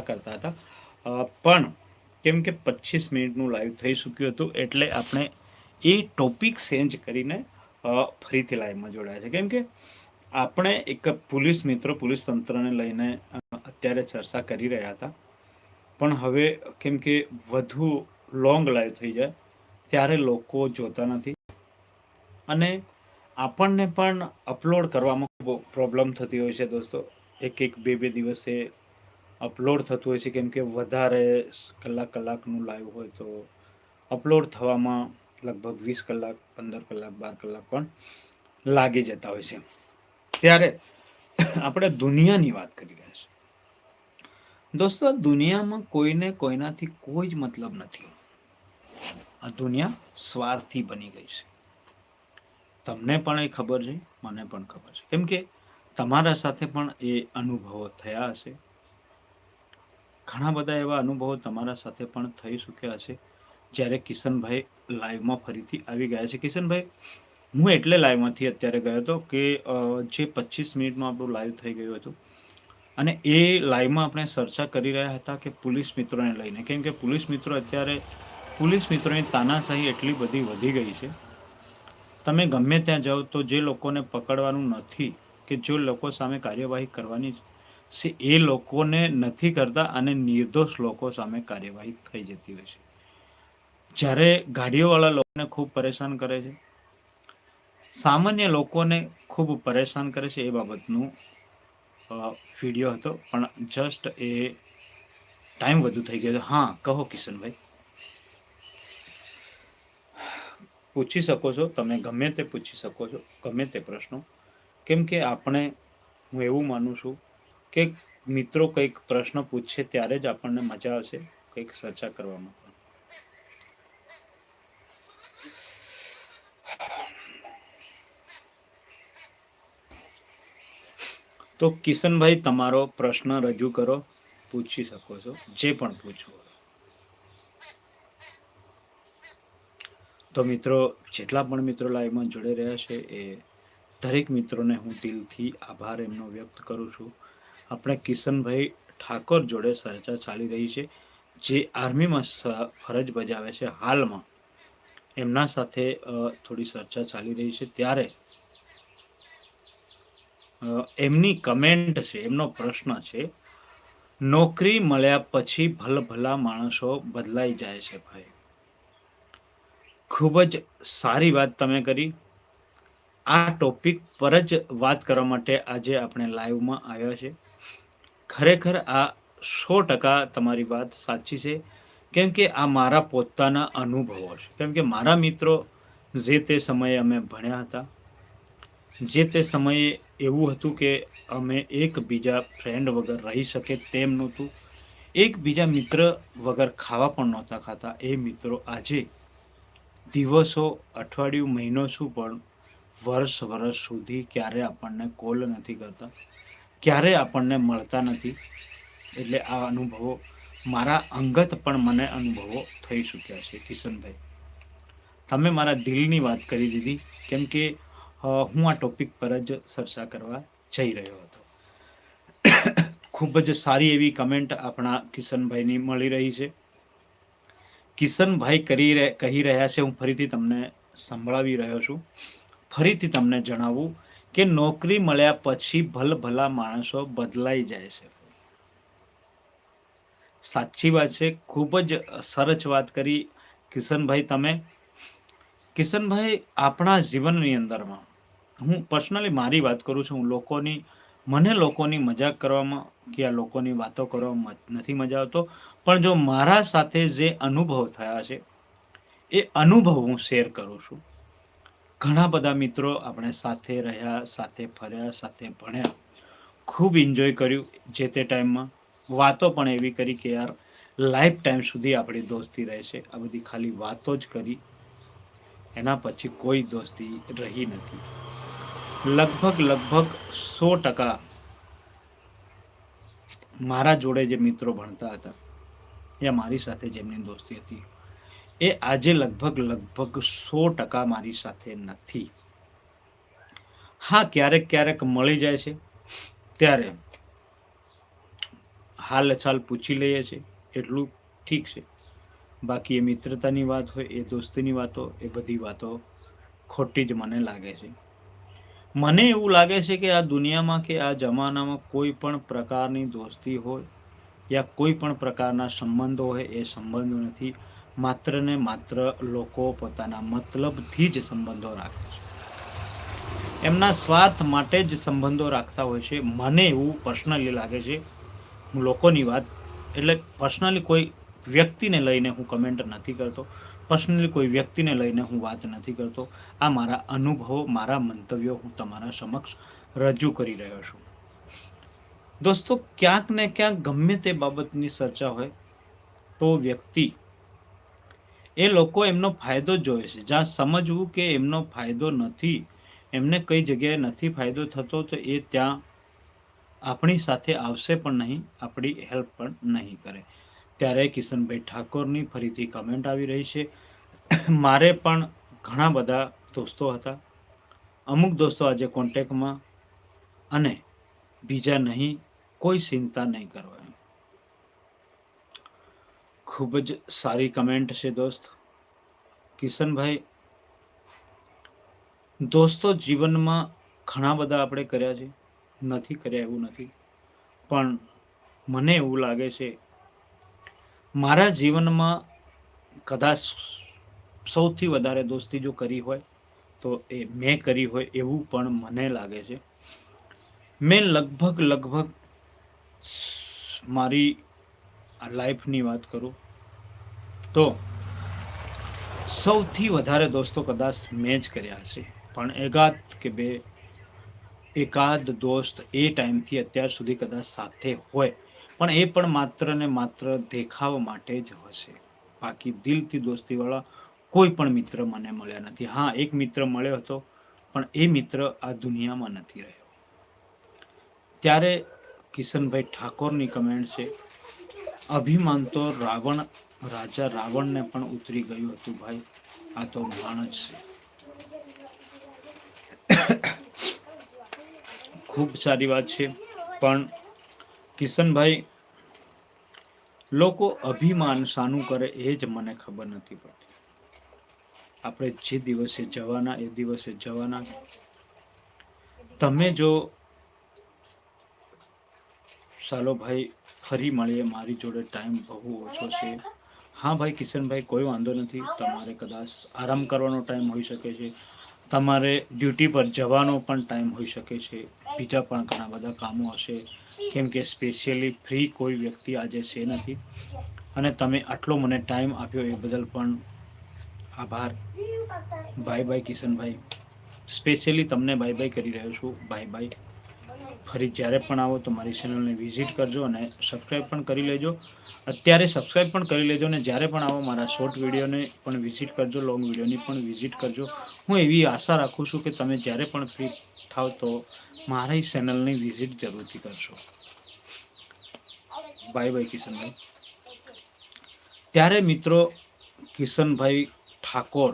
કરતા હતા. પણ કેમ કે પચીસ મિનિટનું લાઈવ થઈ ચૂક્યું હતું એટલે આપણે એ ટોપિક ચેન્જ કરીને ફરીથી લાઈવમાં જોડાયા છે. કેમ કે આપણે એક પોલીસ મિત્રો, પોલીસ તંત્રને લઈને અત્યારે ચર્ચા કરી રહ્યા હતા. પણ હવે કેમ કે વધુ લોંગ લાઈવ થઈ જાય, ત્યારે લોકો જોતા નથી. અને આપણને પણ અપલોડ કરવામાં બહુ પ્રોબ્લેમ થતી હોય છે દોસ્તો. એક એક બે બે દિવસે અપલોડ થતું હોય છે, કેમ કે વધારે કલાક કલાકનું લાઈવ હોય તો અપલોડ થવામાં લગભગ વીસ કલાક, પંદર કલાક, બાર કલાક પણ લાગી જતા હોય છે. ત્યારે આપણે દુનિયાની વાત કરી રહ્યા છીએ. દોસ્તો, દુનિયામાં કોઈને કોઈનાથી કોઈ જ મતલબ નથી. આ દુનિયા સ્વાર્થી બની ગઈ છે. તમને પણ એ ખબર છે, મને પણ ખબર છે. કેમ કે તમારા સાથે પણ એ અનુભવો થયા હશે. ઘણા બધા એવા અનુભવો તમારા સાથે પણ થઈ ચૂક્યા હશે. જ્યારે કિશનભાઈ લાઈવમાં ફરીથી આવી ગયા છે. કિશનભાઈ, હું એટલે લાઈવમાંથી અત્યારે ગયો હતો કે જે પચીસ મિનિટમાં આપણું લાઈવ થઈ ગયું હતું. અને એ લાઈવમાં આપણે ચર્ચા કરી રહ્યા હતા કે પોલીસ મિત્રોને લઈને. કેમ કે પોલીસ મિત્રો અત્યારે, પોલીસ મિત્રોની તાનાશાહી એટલી બધી વધી ગઈ છે. તમે ગમે ત્યાં જાઓ તો જે લોકોને પકડવાનું નથી કે જે લોકો સામે કાર્યવાહી કરવાની છે, એ લોકોને નથી કરતા અને નિર્દોષ લોકો સામે કાર્યવાહી થઈ જતી હોય છે. જ્યારે ગાડીઓવાળા લોકોને ખૂબ પરેશાન કરે છે, સામાન્ય લોકોને ખૂબ પરેશાન કરે છે એ બાબતનું વીડિયો હતો, પણ જસ્ટ એ ટાઈમ વધુ થઈ ગયો હા, કહો કિશનભાઈ. પૂછી શકો છો, તમે ગમે તે પૂછી શકો છો, ગમે તે પ્રશ્નો. કેમ કે આપણે, હું એવું માનું છું કે મિત્રો કંઈક પ્રશ્ન પૂછશે ત્યારે જ આપણને મજા આવશે કંઈક ચર્ચા કરવામાં તો કિશનભાઈ, તમારો પ્રશ્ન રજૂ કરો, પૂછી શકો છો, જે પણ પૂછવું તો મિત્રો, જેટલા પણ મિત્રો લાઈવમાં જોડે રહ્યા છે એ દરેક મિત્રોને હું દિલથી આભાર એમનો વ્યક્ત કરું છું. આપણે કિશનભાઈ ઠાકોર જોડે ચર્ચા ચાલી રહી છે, જે આર્મીમાં ફરજ બજાવે છે હાલમાં. એમના સાથે થોડી ચર્ચા ચાલી રહી છે. ત્યારે એમની કમેન્ટ છે, એમનો પ્રશ્ન છે, નોકરી મળ્યા પછી ભલભલા માણસો બદલાઈ જાય છે ભાઈ. ખૂબ જ સારી વાત તમે કરી. આ ટોપિક પર જ વાત કરવા માટે આજે આપણે લાઈવમાં આવ્યા છે. ખરેખર આ સો ટકા તમારી વાત સાચી છે. કેમ કે આ મારા પોતાના અનુભવો છે. કેમ કે મારા મિત્રો જે તે સમયે અમે ભણ્યા હતા, જે તે સમયે એવું હતું કે અમે એકબીજા ફ્રેન્ડ વગર રહી શકે તેમ નહોતું. એકબીજા મિત્ર વગર ખાવા પણ નહોતા ખાતા. એ મિત્રો આજે દિવસો, અઠવાડિયું, મહિનો શું પણ વર્ષ વર્ષ સુધી ક્યારે આપણને કોલ નથી કરતા, ક્યારે આપણને મળતા નથી. એટલે આ અનુભવો મારા અંગત પણ મને અનુભવો થઈ ચૂક્યા છે, કિશનભાઈ. તમે મારા દિલની વાત કરી દીધી, કેમ કે હું આ ટોપિક પર જ ચર્ચા કરવા જઈ રહ્યો હતો. ખૂબ જ સારી એવી કમેન્ટ આપણા કિશનભાઈની મળી રહી છે. કિશનભાઈ કરી કહી રહ્યા છે, હું ફરીથી તમને સંભળાવી રહ્યો છું. ફરીથી તમને જણાવું કે નોકરી મળ્યા પછી ભલભલા માણસો બદલાઈ જાય છે. સાચી વાત છે, ખૂબ જ સરસ વાત કરી. કિશનભાઈ, તમે? કિશનભાઈ, આપણા જીવનની અંદરમાં, હું પર્સનલી મારી વાત કરું છું, હું લોકોની, મને લોકોની મજાક કરવામાં કે આ લોકોની વાતો કરવામાં નથી મજા આવતો, પણ જો મારા સાથે જે અનુભવ થયા છે, એ અનુભવ હું શેર કરું છું. ઘણા બધા મિત્રો આપણે સાથે રહ્યા, સાથે ફર્યા, સાથે ભણ્યા. ખૂબ એન્જોય કર્યું જે તે ટાઈમમાં વાતો પણ એવી કરી કે યાર લાઈફ ટાઈમ સુધી આપણી દોસ્તી રહેશે આ બધી ખાલી વાતો જ કરી. એના પછી કોઈ દોસ્તી રહી નથી. લગભગ લગભગ સો ટકા મારા જોડે જે મિત્રો ભણતા હતા યા મારી સાથે જેમની દોસ્તી હતી. એ આજે લગભગ લગભગ સો ટકા મારી સાથે નથી. હા, ક્યારેક ક્યારેક મળી જાય છે. ત્યારે હાલ ચાલ પૂછી લઈએ છીએ એટલું ઠીક છે. બાકી એ મિત્રતાની વાત હોય, એ દોસ્તીની વાતો, એ બધી વાતો ખોટી જ મને લાગે છે. મને એવું લાગે છે કે આ દુનિયામાં કે આ જમાનામાં કોઈ પણ પ્રકારની દોસ્તી હોય યા કોઈ પણ પ્રકારના સંબંધો હોય, એ સંબંધો નથી. માત્ર ને માત્ર લોકો પોતાના મતલબથી જ સંબંધો રાખે છે. એમના સ્વાર્થ માટે જ સંબંધો રાખતા હોય છે. મને એવું પર્સનલી લાગે છે. હું લોકોની વાત, એટલે પર્સનલી કોઈ વ્યક્તિને લઈને હું કમેન્ટ નથી કરતો. પર્સનલી કોઈ વ્યક્તિને લઈને હું વાત નથી કરતો. આ મારા અનુભવો, મારા મંતવ્યો હું તમારા સમક્ષ રજૂ કરી રહ્યો છું. દોસ્તો, ક્યાંક ને ક્યાંક ગમે તે બાબતની ચર્ચા હોય, તો વ્યક્તિ એ લોકો એમનો ફાયદો જ જોવે છે. જ્યાં સમજવું કે એમનો ફાયદો નથી, એમને કઈ જગ્યાએ નથી ફાયદો થતો, તો એ ત્યાં આપણી સાથે આવશે પણ નહીં, આપણી હેલ્પ પણ નહીં કરે. ત્યારે કિશનભાઈ ઠાકોરની ફરીથી કમેન્ટ આવી રહી છે. મારે પણ ઘણા બધા દોસ્તો હતા. અમુક દોસ્તો આજે કોન્ટેક્ટમાં અને બીજા નહીં, કોઈ ચિંતા નહીં કરવાની. ખૂબ જ સારી કમેન્ટ છે દોસ્ત. કિશનભાઈ, દોસ્તો જીવનમાં ઘણા બધા આપણે કર્યા છે. નથી કર્યા એવું નથી. પણ મને એવું લાગે છે, મારા જીવનમાં કદાચ સૌથી વધારે દોસ્તી જો કરી હોય, તો એ મેં કરી હોય એવું પણ મને લાગે છે. મેં લગભગ લગભગ મારી આ લાઈફની વાત કરું, તો સૌથી વધારે દોસ્તો કદાચ મેં જ કર્યા છે પણ એકાદ કે બે, એકાદ દોસ્ત એ ટાઈમથી અત્યાર સુધી કદાચ સાથે હોય, પણ એ પણ માત્ર ને માત્ર દેખાવ માટે જ હશે. બાકી દિલથી દોસ્તીવાળા કોઈ પણ મિત્ર મને મળ્યા નથી. હા, એક મિત્ર મળ્યો હતો, પણ એ મિત્ર આ દુનિયામાં નથી રહ્યો. ત્યારે કિશનભાઈ ઠાકોરની કમેન્ટ છે અભિમાન તો રાવણ, રાજા રાવણને પણ ઉતરી ગયું હતું ભાઈ. આ તો માણસ છે. ખૂબ સારી વાત છે. પણ કિશનભાઈ, લોકો અભિમાન શાનું કરે એ જ મને ખબર નથી પડતી. આપણે જે દિવસે જવાના, એ દિવસે જવાના. તમે જો ચાલો ભાઈ ફરી મળીએ મારી જોડે ટાઈમ બહુ ઓછો છે. હા ભાઈ, કિશનભાઈ, કોઈ વાંધો નથી. તમારે કદાચ આરામ કરવાનો ટાઈમ હોઈ શકે છે. તમારે ડ્યુટી પર જવાનો પણ ટાઈમ હોઈ શકે છે. બીજા પણ ઘણા બધા કામો હશે. કેમ કે સ્પેશિયલી ફ્રી કોઈ વ્યક્તિ આજે છે નથી. અને તમે આટલો મને ટાઈમ આપ્યો એ બદલ પણ આભાર. બાય બાય કિશનભાઈ. સ્પેશિયલી તમને બાય બાય કરી રહ્યો છું. બાય બાય ફરી જ્યારે પણ આવો તો મારી ચેનલને વિઝિટ કરજો અને સબસ્ક્રાઈબ પણ કરી લેજો. અત્યારે સબસ્ક્રાઈબ પણ કરી લેજો અને જ્યારે પણ આવો મારા શોર્ટ વિડીયોને પણ વિઝિટ કરજો લોંગ વિડીયોની પણ વિઝિટ કરજો. હું એવી આશા રાખું છું કે તમે જ્યારે પણ ફ્રી થાવ તો મારી ચેનલની વિઝિટ જરૂરથી કરશો. બાય બાય કિશનભાઈ. ત્યારે મિત્રો, કિશનભાઈ ઠાકોર,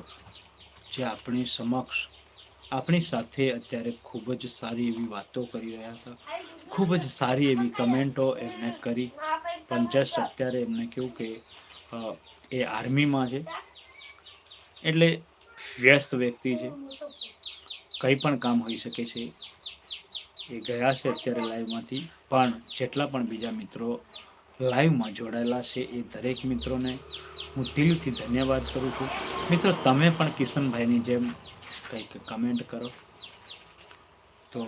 જે આપણી સમક્ષ આપણી સાથે અત્યારે ખૂબ જ સારી એવી વાતો કરી રહ્યા હતા. ખૂબ જ સારી એવી કમેન્ટો એમને કરી. પણ જસ્ટ અત્યારે એમને કહ્યું કે એ આર્મીમાં છે. એટલે વ્યસ્ત વ્યક્તિ છે. કંઈ પણ કામ હોઈ શકે છે. એ ગયા છે અત્યારે લાઈવમાંથી. પણ જેટલા પણ બીજા મિત્રો લાઈવમાં જોડાયેલા છે એ દરેક મિત્રોને હું દિલથી ધન્યવાદ કરું છું. મિત્રો, તમે પણ કિશનભાઈની જેમ કંઈક કમેન્ટ કરો. તો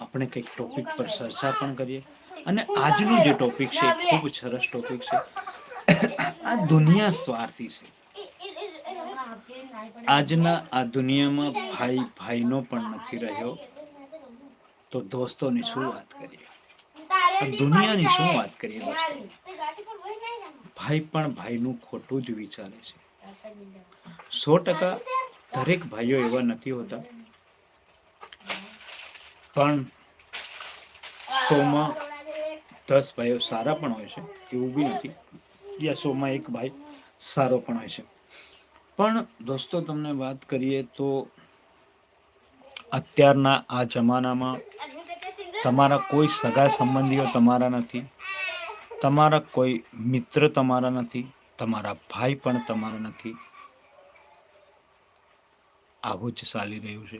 આપણે કંઈક ટોપિક પર ચર્ચા પણ કરીએ. અને આજનું જે ટોપિક છે ખૂબ સરસ ટોપિક છે. આ દુનિયા સ્વાર્થી છે. આજના આ દુનિયામાં ભાઈ, ભાઈનો પણ નથી રહ્યો. તો દોસ્તોની શું વાત કરીએ? દુનિયાની શું વાત કરીએ ભાઈ પણ ભાઈનું ખોટું જ વિચારે છે. સો ટકા દરેક ભાઈઓ એવા નથી હોતા. પણ સોમાં દસ ભાઈઓ સારા પણ હોય છે, એવું બી નથી. યા સોમાં એક ભાઈ સારો પણ હોય છે. પણ દોસ્તો, તમને વાત કરીએ તો અત્યારના આ જમાનામાં તમારા કોઈ સગા સંબંધીઓ તમારા નથી, તમારા કોઈ મિત્ર તમારા નથી, તમારા ભાઈ પણ તમારા નથી આવું જ ચાલી રહ્યું છે.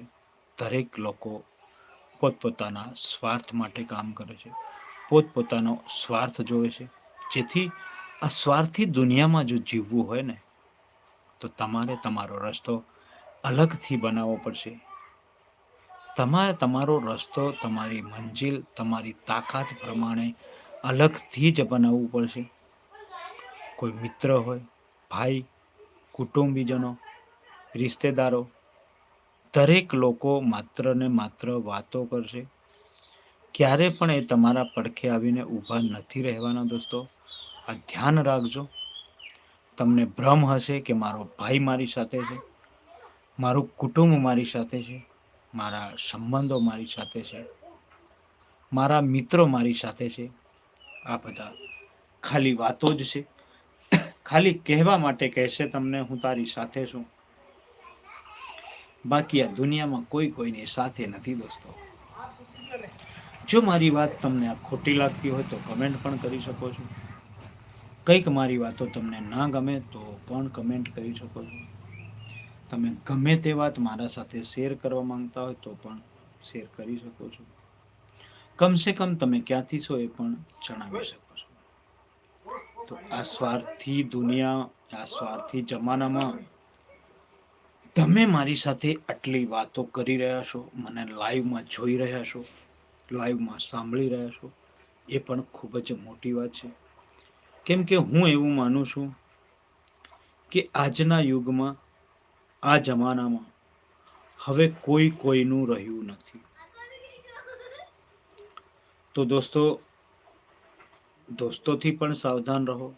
દરેક લોકો પોતપોતાના સ્વાર્થ માટે કામ કરે છે. પોતપોતાનો સ્વાર્થ જોવે છે. જેથી આ સ્વાર્થી દુનિયામાં જો જીવવું હોય ને, તો તમારે તમારો રસ્તો અલગથી બનાવવો પડશે. તમારે તમારો રસ્તો, તમારી મંજિલ, તમારી તાકાત પ્રમાણે અલગથી જ બનાવવું પડશે. કોઈ મિત્ર હોય, ભાઈ, કુટુંબીજનો, રિશ્તેદારો દરેક લોકો માત્ર ને માત્ર વાતો કરશે. ક્યારે પણ એ તમારા પડખે આવીને ઊભા નથી રહેવાના દોસ્તો. આ ધ્યાન રાખજો. તમને ભ્રમ હશે કે મારો ભાઈ મારી સાથે છે. મારું કુટુંબ મારી સાથે છે. મારા સંબંધો મારી સાથે છે. મારા મિત્રો મારી સાથે છે. આ બધા ખાલી વાતો જ છે. ખાલી કહેવા માટે કહેશે તમને હું તારી સાથે છું. બાકી આ દુનિયામાં કોઈ કોઈની સાથે નથી દોસ્તો. જો મારી વાત તમને આ ખોટી લાગતી હોય તો કમેન્ટ પણ કરી શકો છો. કંઈક મારી વાતો તમને ના ગમે તો પણ કમેન્ટ કરી શકો છો. તમે ગમે તે વાત મારા સાથે શેર કરવા માંગતા હોય તો પણ શેર કરી શકો છો. કમસે કમ તમે ક્યાંથી છો એ પણ જણાવી શકો છો. તો આ સ્વાર્થી દુનિયા, આ સ્વાર્થી જમાનામાં તમે મારી સાથે આટલી વાતો કરી રહ્યા છો, મને લાઈવમાં જોઈ રહ્યા છો, લાઈવમાં સાંભળી રહ્યા છો, એ પણ ખૂબ જ મોટી વાત છે. કેમ કે હું એવું માનું છું કે આજના યુગમાં, આ જમાનામાં, હવે કોઈ કોઈનું રહ્યું નથી. તો દોસ્તો, દોસ્તોથી પણ સાવધાન રહો,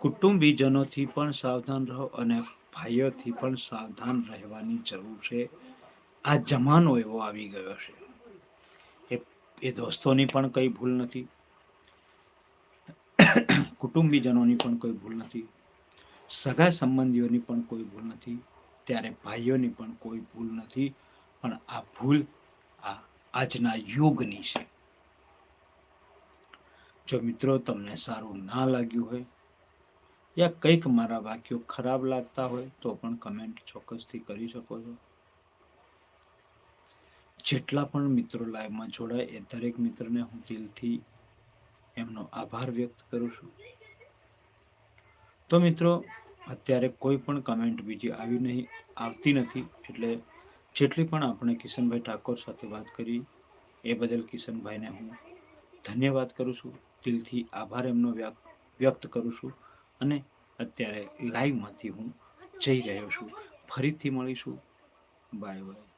કુટુંબીજનોથી પણ સાવધાન રહો અને ભાઈઓથી પણ સાવધાન રહેવાની જરૂર છે. આ જમાનો એવો આવી ગયો છે. એ એ દોસ્તોની પણ કંઈ ભૂલ નથી. કુટુંબીજનોની પણ કોઈ ભૂલ નથી. સગા સંબંધીઓની પણ કોઈ ભૂલ નથી. ત્યારે ભાઈઓની પણ કોઈ ભૂલ નથી. પણ આ ભૂલ આ આજના યુગની છે. જો મિત્રો તમને સારું ના લાગ્યું હોય યા કંઈક મારા વાક્યો ખરાબ લાગતા હોય તો પણ કમેન્ટ ચોક્કસથી કરી શકો છો. જેટલા પણ મિત્રો લાઈવમાં જોડાય એ દરેક મિત્રને હું દિલથી એમનો આભાર વ્યક્ત કરું છું. તો મિત્રો, અત્યારે કોઈ પણ કમેન્ટ બીજી આવી નહીં, આવતી નથી, એટલે જેટલી પણ આપણે કિશનભાઈ ઠાકોર સાથે વાત કરી, એ બદલ કિશનભાઈને હું ધન્યવાદ કરું છું. દિલથી આભાર એમનો વ્યક્ત કરું છું. અને અત્યારે લાઈવમાંથી હું જઈ રહ્યો છું. ફરીથી મળીશું. Bye bye